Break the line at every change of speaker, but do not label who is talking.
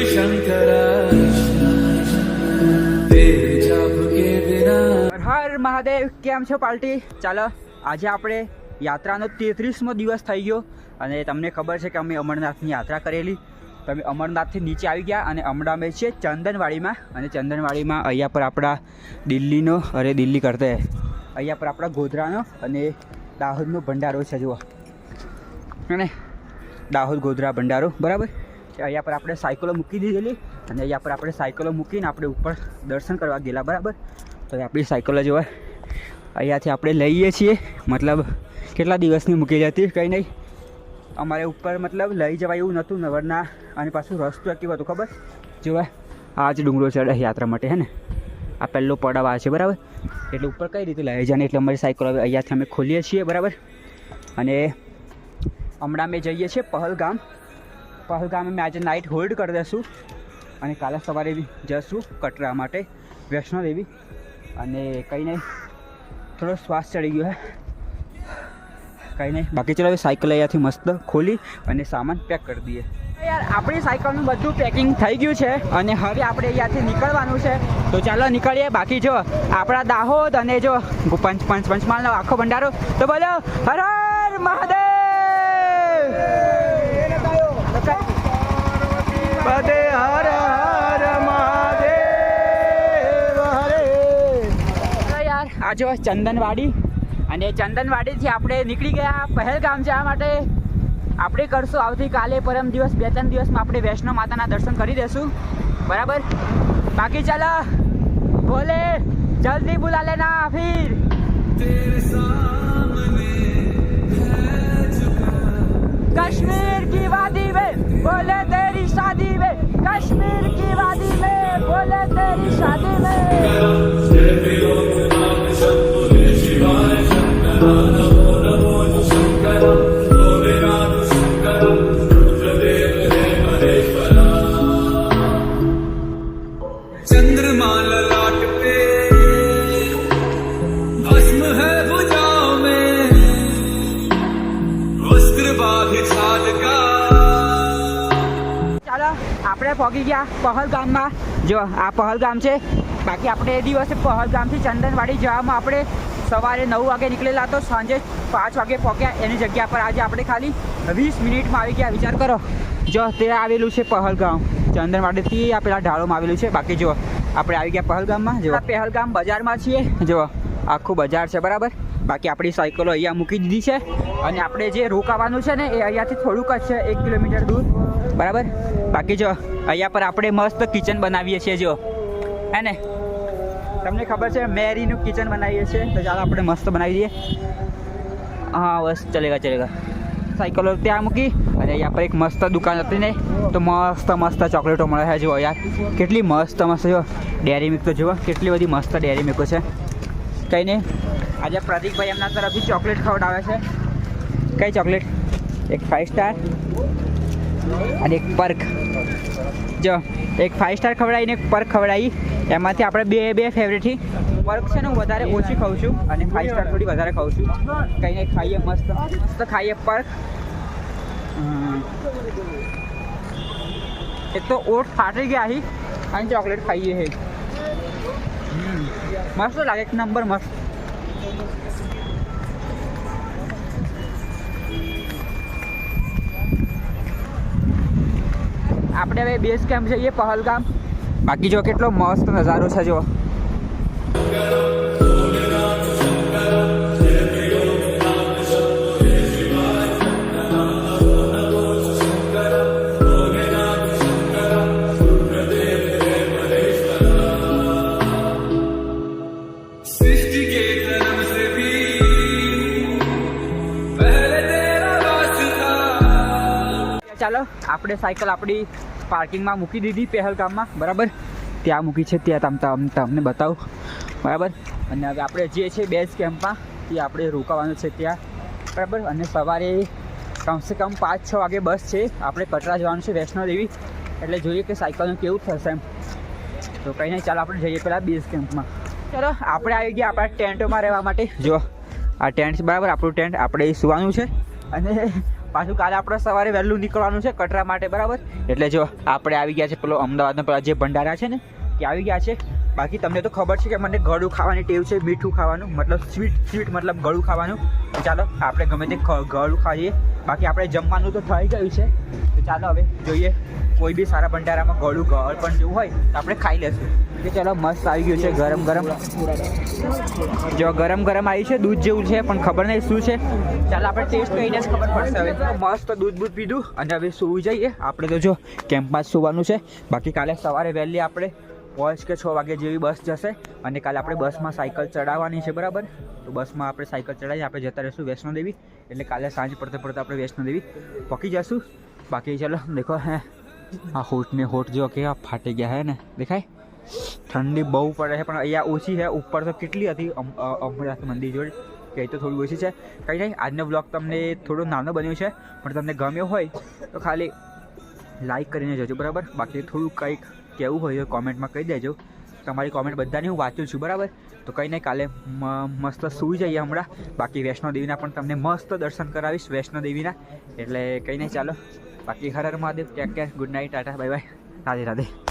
હર મહાદેવ, કેમ છો પાર્ટી ચાલો, આજે આપણે યાત્રાનો તેત્રીસમો દિવસ થઈ ગયો અને તમને ખબર છે કે અમે અમરનાથની યાત્રા કરેલી. તમે અમરનાથથી નીચે આવી ગયા અને હમણાં અમે છીએ ચંદનવાડીમાં અને ચંદનવાડીમાં અહીંયા પર આપણા દિલ્હીનો, અરે દિલ્હી કરતા અહીંયા પર આપણા ગોધરાનો અને દાહોદનો ભંડારો છે, જુઓ. અને દાહોદ ગોધરા ભંડારો, બરાબર? અહીંયા પર આપણે સાયકલો મૂકી દીધેલી અને અહીંયા પર આપણે સાયકલો મૂકીને આપણે ઉપર દર્શન કરવા ગયેલા, બરાબર? તો આપણી સાયકલો જોવા અહીંયાથી આપણે લઈએ છીએ. મતલબ કેટલા દિવસની મૂકેલી હતી? કંઈ નહીં. અમારે ઉપર મતલબ લઈ જવાય એવું નહોતું, નવરના અને પાછું રસ્તો કેવું હતું, ખબર? જોવા, આ જ ડુંગરો ચડે યાત્રા માટે, હે ને? આ પહેલો પડાવ આ છે, બરાબર? એટલે ઉપર કઈ રીતે લઈ જાય એટલે અમારી સાયકલ હવે અહીંયાથી અમે ખોલીએ છીએ, બરાબર? અને હમણાં અમે જઈએ છીએ પહલગામ. પહલગામ અમે આજે નાઇટ હોલ્ડ કરી દઈશું. અને કાલે સવારે બી જશું કટરા માટે વૈષ્ણોદેવી અને કંઈ નહીં થોડો શ્વાસ ચડી ગયો હે. કંઈ નહીં બાકી ચલો સાયકલ અહીંયાથી મસ્ત ખોલી અને સામાન પેક કરી દઈએ. યાર, આપણી સાયકલનું બધું પેકિંગ થઈ ગયું છે અને હવે આપણે અહીંયાથી નીકળવાનું છે. તો ચાલો નીકળીએ, બાકી જો આપણા દાહોદ અને જો પંચ પંચ પંચમાલનો આખો ભંડારો. તો બોલો હર હર મહાદેવ બધે હર હર મહાદેવ હરે યાર આ જો ચંદનવાડી અને ચંદનવાડીથી આપણે નીકળી ગયા પહેલગામ જવા માટે આપણે કરશું આવતીકાલે પરમ દિવસ બે ત્રણ દિવસમાં આપણે વૈષ્ણવ માતાના દર્શન કરી દેશું બરાબર બાકી ચાલો બોલે જલ્દી બુલા લેના ફિર कश्मीर की वादी में बोले तेरी शादी में कश्मीर की वादी ચાલો આપણે પહોંચી ગયા પહલગામમાં. જો આ પહલગામ છે. બાકી આપણે એ દિવસે પહલગામથી ચંદનવાડી જવામાં આપણે સવારે નવ વાગે નીકળેલા તો સાંજે પાંચ વાગે પહોંચ્યા એની જગ્યા પર આજે આપણે ખાલી વીસ મિનિટમાં આવી ગયા. વિચાર કરો. જો તે આવેલું છે પહલગામ. ચંદનવાડીથી આ પેલા ઢાળોમાં આવેલું છે. બાકી જો આપણે આવી ગયા પહલગામમાં. જો પહલગામ બજારમાં છીએ. જો આખું બજાર છે. બરાબર? બાકી આપણી સાયકલો અહીંયા મૂકી દીધી છે અને આપણે જે રોકાવાનું છે ને એ અહીંયાથી થોડુંક જ છે, એક કિલોમીટર દૂર. બરાબર? બાકી જો, અહીંયા પર આપણે મસ્ત કિચન બનાવીએ છીએ, જો. હે ને? તમને ખબર છે, મેરીનું કિચન બનાવીએ છીએ. તો ચાલો આપણે મસ્ત બનાવી દઈએ. હા, બસ, ચલેગા ચલેગા. સાયકલો ત્યાં મૂકી અને અહીંયા પર એક મસ્ત દુકાન હતી ને, તો મસ્ત મસ્ત ચોકલેટો મળે છે, જુઓ યાર. કેટલી મસ્ત મસ્ત, જો. ડેરી મિલ્ક તો જુઓ, કેટલી બધી મસ્ત ડેરી મિલ્કો છે. કંઈ નહીં. આજે પ્રદીપભાઈ એમના તરફથી ચોકલેટ ખવડાવે છે. કઈ ચોકલેટ? એક ફાઇવ સ્ટાર અને એક પર્ક જો, એક ફાઇવ સ્ટાર ખવડાવીને એક પર્ક ખવડાવી. એમાંથી આપણે બે બે ફેવરેટથી પર્ક છે ને હું વધારે ઓછી ખાઉં છું અને ફાઇવ સ્ટાર થોડી વધારે ખાઉં છું. કંઈ નહીં ખાઈએ મસ્ત મસ્ત ખાઈએ પર્ક એક તો ઓટ ફાટી ગયા હી અને ચોકલેટ ખાઈએ હે. મસ્ત લાગે, એક નંબર મસ્ત. આપણે હવે બેઝ કેમ્પ જઈએ પહલગામ. બાકી જો કેટલો મસ્ત નજારો છે જો ચાલો, આપણે સાયકલ આપણી પાર્કિંગમાં મૂકી દીધી પહેલગામમાં, બરાબર? ત્યાં મૂકી છે, ત્યાં તમ તમ તમને બતાવું. બરાબર? અને હવે આપણે જે છે બેઝ કેમ્પમાં તે આપણે રોકાવાનું છે ત્યાં. બરાબર? અને સવારે કમસે કમ પાંચ છ વાગે બસ છે. આપણે કટરા જવાનું છે વૈષ્ણોદેવી એટલે જોઈએ કે સાયકલનું કેવું થશે એમ. તો કંઈ નહીં, ચાલો આપણે જઈએ પહેલાં બેઝ કેમ્પમાં. ચલો, આપણે આવી ગયા આપણા ટેન્ટોમાં રહેવા માટે. જો આ ટેન્ટ બરાબર? આપણું ટેન્ટ, આપણે સુવાનું છે. અને પાછું કાલે આપણે સવારે વહેલું નીકળવાનું છે કટરા માટે, બરાબર? એટલે જો આપણે આવી ગયા છે પેલો અમદાવાદનો પેલા જે ભંડારા છે ને કે આવી ગયા છે. બાકી તમને તો ખબર છે કે મને ગળું ખાવાની ટેવ છે, મીઠું ખાવાનું, મતલબ સ્વીટ સ્વીટ મતલબ ગળું ખાવાનું. ચાલો, આપણે ગમે તે ગળું ખાઈએ. બાકી આપણે જમવાનું તો થઈ ગયું છે. તો ચાલો હવે જોઈએ, કોઈ બી સારા ભંડારામાં ગળું, ગળ પણ જેવું હોય, તો આપણે ખાઈ લેશું. કે ચાલો, મસ્ત આવી ગયું છે, ગરમ ગરમ. જો ગરમ ગરમ આવી છે, દૂધ જેવું છે, પણ ખબર નહીં શું છે. ચાલો, આપણે ટેસ્ટ કરીને ખબર પડશે હવે. મસ્ત દૂધ બૂધ પીધું, અને હવે સૂવું જઈએ. આપણે તો જો કેમ્પમાં સૂવાનું છે. બાકી કાલે સવારે વહેલી આપણે પાંચ કે છ વાગે જેવી બસ જશે અને કાલે આપણે બસમાં સાયકલ ચડાવવાની છે, બરાબર? તો બસમાં આપણે સાયકલ ચડાવી આપણે જતા રહીશું વૈષ્ણોદેવી. એટલે કાલે સાંજ પડતે પડતે આપણે વૈષ્ણોદેવી પકી જશું બાકી ચાલો, દેખો, હે. આ હોઠ ને હોઠ જો કેવા ફાટી ગયા હે ને, દેખાય? ઠંડી બહુ પડે છે, પણ અહીંયા ઓછી છે. ઉપર તો કેટલી હતી? અમ- અમરનાથ મંદિર જોડે. કે તો થોડી ઓછી છે. કંઈ નહીં, આજનો બ્લોગ તમને થોડો નાનો બન્યો છે, પણ તમને ગમ્યો હોય તો ખાલી લાઈક કરીને જજો, બરાબર? બાકી થોડું કંઈક કહેવું હોય તો કોમેન્ટમાં કહી દેજો. તમારી કોમેન્ટ બધાની હું વાંચું છું, બરાબર? તો કંઈ નહીં, કાલે મસ્ત સૂઈ જઈએ હમણાં. બાકી વૈષ્ણોદેવીના પણ તમને મસ્ત દર્શન કરાવીશ વૈષ્ણોદેવીના એટલે કંઈ નહીં, ચાલો. બાકી Har Har Mahadev. Take care good night, tata, bye bye. Radhe Radhe.